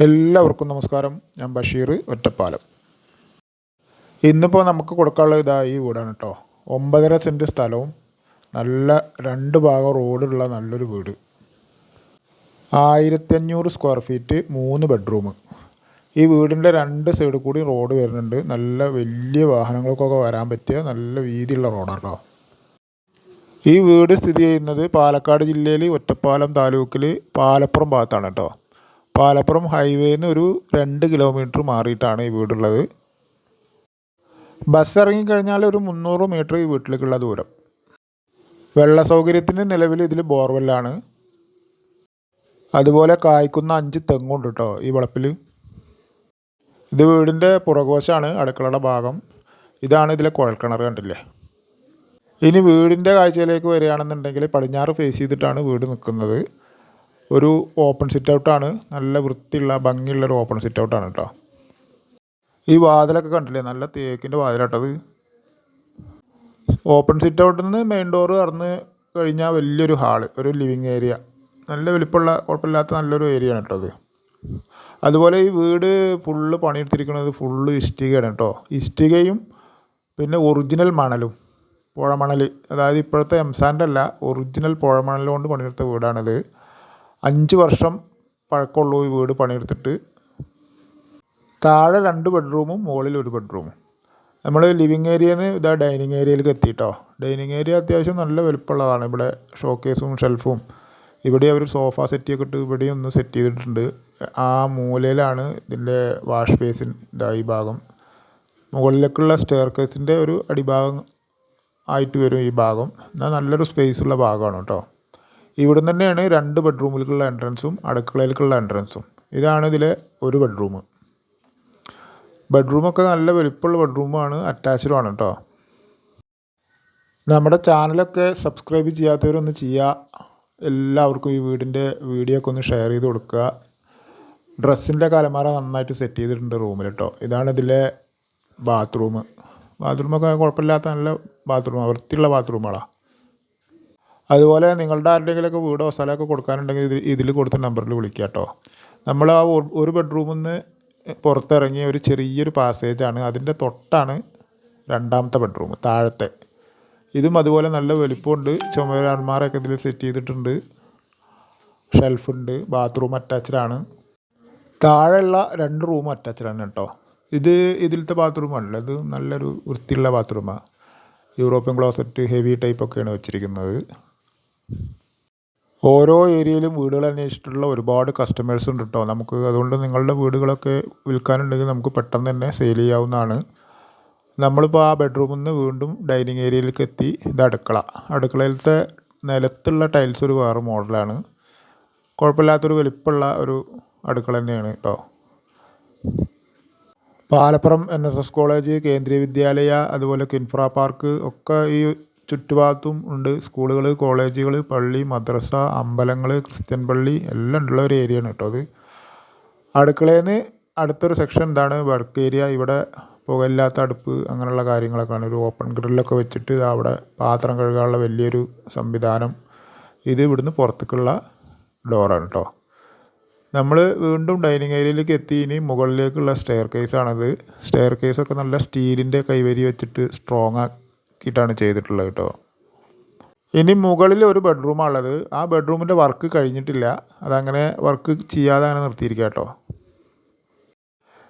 എല്ലാവർക്കും നമസ്കാരം. ഞാൻ ബഷീർ ഒറ്റപ്പാലം. ഇന്നിപ്പോൾ നമുക്ക് കൊടുക്കാനുള്ള ഇതാ ഈ വീടാണ് കേട്ടോ ഒമ്പതര സെന്റ് സ്ഥലവും നല്ല രണ്ട് ഭാഗം റോഡുള്ള നല്ലൊരു വീട്. ആയിരത്തി അഞ്ഞൂറ് സ്ക്വയർ ഫീറ്റ് മൂന്ന് ബെഡ്റൂം ഈ വീടിന്റെ രണ്ട് സൈഡിൽ കൂടി റോഡ് വരുന്നുണ്ട്. നല്ല വലിയ വാഹനങ്ങൾക്കൊക്കെ വരാൻ പറ്റിയ നല്ല വീതിയുള്ള റോഡാണ് കേട്ടോ ഈ വീട് സ്ഥിതി ചെയ്യുന്നത് പാലക്കാട് ജില്ലയിൽ ഒറ്റപ്പാലം താലൂക്കിൽ പാലപ്പുറം ഭാഗത്താണ് കേട്ടോ പാലപ്പുറം ഹൈവേയിൽ നിന്ന് ഒരു രണ്ട് കിലോമീറ്റർ മാറിയിട്ടാണ് ഈ വീടുള്ളത്. ബസ് ഇറങ്ങിക്കഴിഞ്ഞാൽ ഒരു മുന്നൂറ് മീറ്റർ ഈ വീട്ടിലേക്കുള്ള ദൂരം. വെള്ള സൗകര്യത്തിന് നിലവിൽ ഇതിൽ ബോർവെല്ലാണ്. അതുപോലെ കായ്ക്കുന്ന അഞ്ച് തെങ്ങുണ്ട് കേട്ടോ ഈ വളപ്പിൽ ഇത് വീടിന്റെ പുറകുവശമാണ് അടുക്കളയുടെ ഭാഗം. ഇതാണ് ഇതിലെ കുഴൽക്കിണർ കണ്ടില്ലേ? ഇനി വീടിന്റെ കാഴ്ചയിലേക്ക് വരികയാണെന്നുണ്ടെങ്കിൽ പടിഞ്ഞാറ് ഫേസ് ചെയ്തിട്ടാണ് വീട് നിൽക്കുന്നത് ഒരു ഓപ്പൺ സിറ്റ് ഔട്ടാണ് നല്ല വൃത്തിയുള്ള ഭംഗിയുള്ള ഒരു ഓപ്പൺ സിറ്റ് ഔട്ടാണ് കേട്ടോ ഈ വാതിലൊക്കെ കണ്ടില്ലേ? നല്ല തേക്കിന്റെ വാതിലാട്ടത് ഓപ്പൺ സിറ്റ് ഔട്ടിൽ നിന്ന് മെയിൻ ഡോറ് തുറന്ന് കഴിഞ്ഞാൽ വലിയൊരു ഹാൾ ഒരു ലിവിങ് ഏരിയ നല്ല വലിപ്പമുള്ള കുഴപ്പമില്ലാത്ത നല്ലൊരു ഏരിയ ആണ് കേട്ടോ അത്. അതുപോലെ ഈ വീട് ഫുള്ള് പണിയെടുത്തിരിക്കുന്നത് ഫുള്ള് ഇഷ്ടികയാണ് കേട്ടോ ഇഷ്ടികയും പിന്നെ ഒറിജിനൽ മണലും പുഴമണൽ അതായത് ഇപ്പോഴത്തെ എംസാന്റെ അല്ല ഒറിജിനൽ പുഴമണൽ കൊണ്ട് പണിയെടുത്ത വീടാണിത്. അഞ്ച് വർഷം പഴക്കമുള്ള ഈ വീട് പണിയെടുത്തിട്ട് താഴെ രണ്ട് ബെഡ്റൂമും മുകളിൽ ഒരു ബെഡ്റൂമും. നമ്മൾ ലിവിങ് ഏരിയയിൽ നിന്ന് ഇതാ ഡൈനിങ് ഏരിയയിലേക്ക് എത്തിയിട്ടോ ഡൈനിങ് ഏരിയ അത്യാവശ്യം നല്ല വലുപ്പമുള്ളതാണ്. ഇവിടെ ഷോക്കേസും ഷെൽഫും ഇവിടെ അവർ സോഫ സെറ്റ് ഒക്കെ ഇട്ട് ഇവിടെയും ഒന്ന് സെറ്റ് ചെയ്തിട്ടുണ്ട്. ആ മൂലയിലാണ് ഇതിന്റെ വാഷ് ബേസിൻ ഇതാ ഈ ഭാഗം. മുകളിലേക്കുള്ള സ്റ്റെയർ കേസിന്റെ ഒരു അടിഭാഗം ആയിട്ട് വരും ഈ ഭാഗം. എന്നാൽ നല്ലൊരു സ്പേസ് ഉള്ള ഭാഗമാണ് കേട്ടോ. ഇവിടുന്ന് തന്നെയാണ് രണ്ട് ബെഡ്റൂമിലേക്കുള്ള എൻട്രൻസും അടുക്കളയിലേക്കുള്ള എൻട്രൻസും ഇതാണ് ഇതിലെ ഒരു ബെഡ്റൂം ബെഡ്റൂമൊക്കെ നല്ല വലിപ്പമുള്ള ബെഡ്റൂമാണ് അറ്റാച്ച്ഡും ആണ് കേട്ടോ നമ്മുടെ ചാനലൊക്കെ സബ്സ്ക്രൈബ് ചെയ്യാത്തവരൊന്ന് ചെയ്യുക എല്ലാവർക്കും ഈ വീടിന്റെ വീഡിയോ ഒക്കെ ഒന്ന് ഷെയർ ചെയ്ത് കൊടുക്കുക. ഡ്രസ്സിന്റെ കലമാറ നന്നായിട്ട് സെറ്റ് ചെയ്തിട്ടുണ്ട് റൂമിൽ കേട്ടോ ഇതാണ് ഇതിലെ ബാത്റൂം ബാത്റൂമൊക്കെ കുഴപ്പമില്ലാത്ത നല്ല ബാത്റൂമാണ് വൃത്തിയുള്ള ബാത്റൂമുകളാണ് അതുപോലെ നിങ്ങളുടെ ആരുടെയെങ്കിലുമൊക്കെ വീടോ സ്ഥലമൊക്കെ കൊടുക്കാനുണ്ടെങ്കിൽ ഇത് ഇതിൽ കൊടുത്ത നമ്പറിൽ വിളിക്കുക കേട്ടോ. നമ്മൾ ആ ഒരു- ബെഡ്റൂമിൽ നിന്ന് പുറത്തിറങ്ങിയ ഒരു ചെറിയൊരു പാസേജാണ് അതിന്റെ തൊട്ടാണ് രണ്ടാമത്തെ ബെഡ്റൂം താഴത്തെ. ഇതും അതുപോലെ നല്ല വലിപ്പമുണ്ട്. ചുമരാന്മാരൊക്കെ ഇതിൽ സെറ്റ് ചെയ്തിട്ടുണ്ട്. ഷെൽഫുണ്ട് ബാത്റൂം അറ്റാച്ച്ഡ് ആണ്. താഴെയുള്ള രണ്ട് റൂം അറ്റാച്ച്ഡ് ആണ് കേട്ടോ. ഇത് ഇതിലത്തെ ബാത്റൂമാണല്ലോ ഇത് നല്ലൊരു വൃത്തിയുള്ള ബാത്റൂമാണ് യൂറോപ്യൻ ക്ലോസറ്റ് ഹെവി ടൈപ്പൊക്കെയാണ് വെച്ചിരിക്കുന്നത്. ഓരോ ഏരിയയിലും വീടുകൾ അന്വേഷിച്ചിട്ടുള്ള ഒരുപാട് കസ്റ്റമേഴ്സ് ഉണ്ട് കേട്ടോ നമുക്ക് അതുകൊണ്ട് നിങ്ങളുടെ വീടുകളൊക്കെ വിൽക്കാനുണ്ടെങ്കിൽ നമുക്ക് പെട്ടെന്ന് തന്നെ സെയിൽ ചെയ്യാവുന്നതാണ്. നമ്മളിപ്പോൾ ആ ബെഡ്റൂമിൽ നിന്ന് വീണ്ടും ഡൈനിങ് ഏരിയയിലേക്ക് എത്തി. ഇത് അടുക്കള. അടുക്കളയിലത്തെ നിലത്തുള്ള ടൈൽസ് ഒരു വേറെ മോഡലാണ് കുഴപ്പമില്ലാത്തൊരു വലിപ്പമുള്ള ഒരു അടുക്കള തന്നെയാണ് കേട്ടോ Palappuram N S S college Kendriya Vidyalaya അതുപോലെ കിൻഫ്ര പാർക്ക് ഒക്കെ ഈ ചുറ്റുഭാഗത്തും ഉണ്ട്. സ്കൂളുകൾ കോളേജുകൾ പള്ളി മദ്രസ അമ്പലങ്ങൾ ക്രിസ്ത്യൻ പള്ളി എല്ലാം ഉള്ള ഒരു ഏരിയയാണ് കേട്ടോ അത്. അടുക്കളയിൽ നിന്ന് അടുത്തൊരു സെക്ഷൻ എന്താണ് വർക്ക് ഏരിയ ഇവിടെ പുകയില്ലാത്ത അടുപ്പ് അങ്ങനെയുള്ള കാര്യങ്ങളൊക്കെയാണ് ഒരു ഓപ്പൺ ഗ്രില്ലൊക്കെ വെച്ചിട്ട് അവിടെ പാത്രം കഴുകാനുള്ള വലിയൊരു സംവിധാനം. ഇത് ഇവിടുന്ന് പുറത്തേക്കുള്ള ഡോറാണ് കേട്ടോ. നമ്മൾ വീണ്ടും ഡൈനിങ് ഏരിയയിലേക്ക് എത്തി. ഇനി മുകളിലേക്കുള്ള സ്റ്റെയർ കേസാണത് സ്റ്റെയർ കേസൊക്കെ നല്ല സ്റ്റീലിന്റെ കൈവരി വെച്ചിട്ട് സ്ട്രോങ് ആക്കിയിട്ടാണ് ചെയ്തിട്ടുള്ളത് കേട്ടോ. ഇനി മുകളിൽ ഒരു ബെഡ്റൂമാണുള്ളത് ആ ബെഡ്റൂമിന്റെ വർക്ക് കഴിഞ്ഞിട്ടില്ല. അതങ്ങനെ വർക്ക് ചെയ്യാതെ അങ്ങനെ നിർത്തിയിരിക്കുക കേട്ടോ.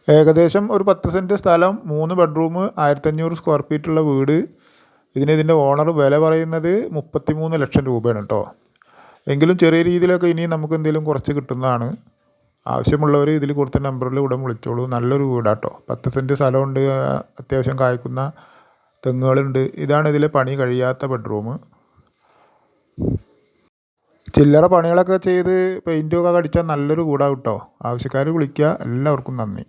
ഏകദേശം ഒരു പത്ത് സെന്റ് സ്ഥലം മൂന്ന് ബെഡ്റൂം ആയിരത്തഞ്ഞൂറ് സ്ക്വയർ ഫീറ്റ് ഉള്ള വീട്. ഇതിന് ഇതിന്റെ ഓണർ വില പറയുന്നത് മുപ്പത്തി മൂന്ന് ലക്ഷം രൂപയാണ് കേട്ടോ. എങ്കിലും ചെറിയ രീതിയിലൊക്കെ ഇനി നമുക്ക് എന്തെങ്കിലും കുറച്ച് കിട്ടുന്നതാണ്. ആവശ്യമുള്ളവർ ഇതിൽ കൊടുത്ത നമ്പറിൽ ഉടൻ വിളിച്ചോളൂ. നല്ലൊരു വീടാട്ടോ പത്ത് സെന്റ് സ്ഥലമുണ്ട് അത്യാവശ്യം കായ്ക്കുന്ന തെങ്ങുകളുണ്ട്. ഇതാണ് ഇതിലെ പണി കഴിയാത്ത ബെഡ്റൂം ചില്ലറ പണികളൊക്കെ ചെയ്ത് പെയിന്റൊക്കെ അടിച്ചാൽ നല്ലൊരു കൂടാ കേട്ടോ. ആവശ്യക്കാർ വിളിക്കുക എല്ലാവർക്കും നന്ദി.